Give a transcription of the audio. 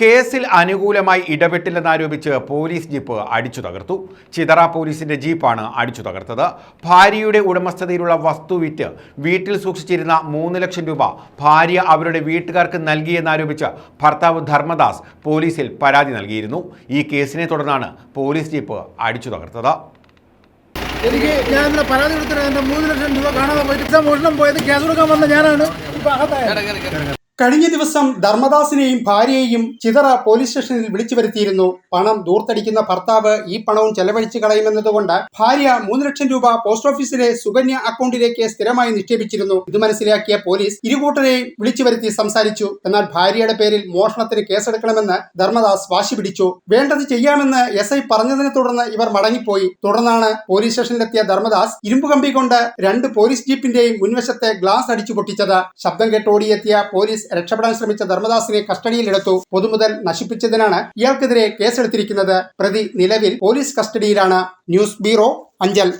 കേസിൽ അനുകൂലമായി ഇടപെട്ടില്ലെന്നാരോപിച്ച് police jeep അടിച്ചു തകർത്തു. ചിതറ പോലീസിന്റെ ജീപ്പാണ് അടിച്ചു തകർത്തത്. ഭാര്യയുടെ ഉടമസ്ഥതയിലുള്ള വസ്തു വിറ്റ് വീട്ടിൽ സൂക്ഷിച്ചിരുന്ന മൂന്ന് ലക്ഷം രൂപ ഭാര്യ അവരുടെ വീട്ടുകാർക്ക് നൽകിയെന്നാരോപിച്ച് ഭർത്താവ് ധർമ്മദാസ് പോലീസിൽ പരാതി നൽകിയിരുന്നു. ഈ കേസിനെ തുടർന്നാണ് പോലീസ് ജീപ്പ് അടിച്ചു തകർത്തത്. എനിക്ക് ഞാൻ ഇന്നലെ പരാതി കൊടുത്തിട്ട് എന്റെ മൂന്ന് ലക്ഷം രൂപ കാണാതെ പോയിട്ട് മോഷണം പോയത് കേസ് കൊടുക്കാൻ വന്ന ഞാനാണ്. ഇപ്പം അകത്തായത്. കഴിഞ്ഞ ദിവസം ധർമ്മദാസിനെയും ഭാര്യയെയും ചിതറ പോലീസ് സ്റ്റേഷനിൽ വിളിച്ചു വരുത്തിയിരുന്നു പണം ദൂർത്തടിക്കുന്ന ഭർത്താവ് ഈ പണവും ചെലവഴിച്ചു കളയുമെന്നതുകൊണ്ട് ഭാര്യ മൂന്ന് ലക്ഷം രൂപ പോസ്റ്റ് ഓഫീസിലെ സുകന്യ അക്കൗണ്ടിലേക്ക് സ്ഥിരമായി നിക്ഷേപിച്ചിരുന്നു. ഇത് മനസ്സിലാക്കിയ പോലീസ് ഇരുകൂട്ടരെയും വിളിച്ചു വരുത്തി സംസാരിച്ചു. എന്നാൽ ഭാര്യയുടെ പേരിൽ മോഷണത്തിന് കേസെടുക്കണമെന്ന് ധർമ്മദാസ് വാശി പിടിച്ചു. വേണ്ടത് ചെയ്യാമെന്ന് എസ് ഐ പറഞ്ഞതിനെ തുടർന്ന് ഇവർ മടങ്ങിപ്പോയി. തുടർന്നാണ് പോലീസ് സ്റ്റേഷനിലെത്തിയ ധർമ്മദാസ് ഇരുമ്പ് കമ്പി കൊണ്ട് രണ്ട് പോലീസ് ജീപ്പിന്റെയും മുൻവശത്തെ ഗ്ലാസ് അടിച്ചു പൊട്ടിച്ചത് ശബ്ദം കേട്ടോടിയെത്തിയ പോലീസ് രക്ഷപ്പെടാൻ ശ്രമിച്ച ധർമ്മദാസിനെ കസ്റ്റഡിയിലെടുത്തു പൊതുമുതൽ നശിപ്പിച്ചതിനാണ് ഇയാൾക്കെതിരെ കേസെടുത്തിരിക്കുന്നത്. പ്രതി നിലവിൽ പോലീസ് കസ്റ്റഡിയിലാണ്. News bureau Anchal.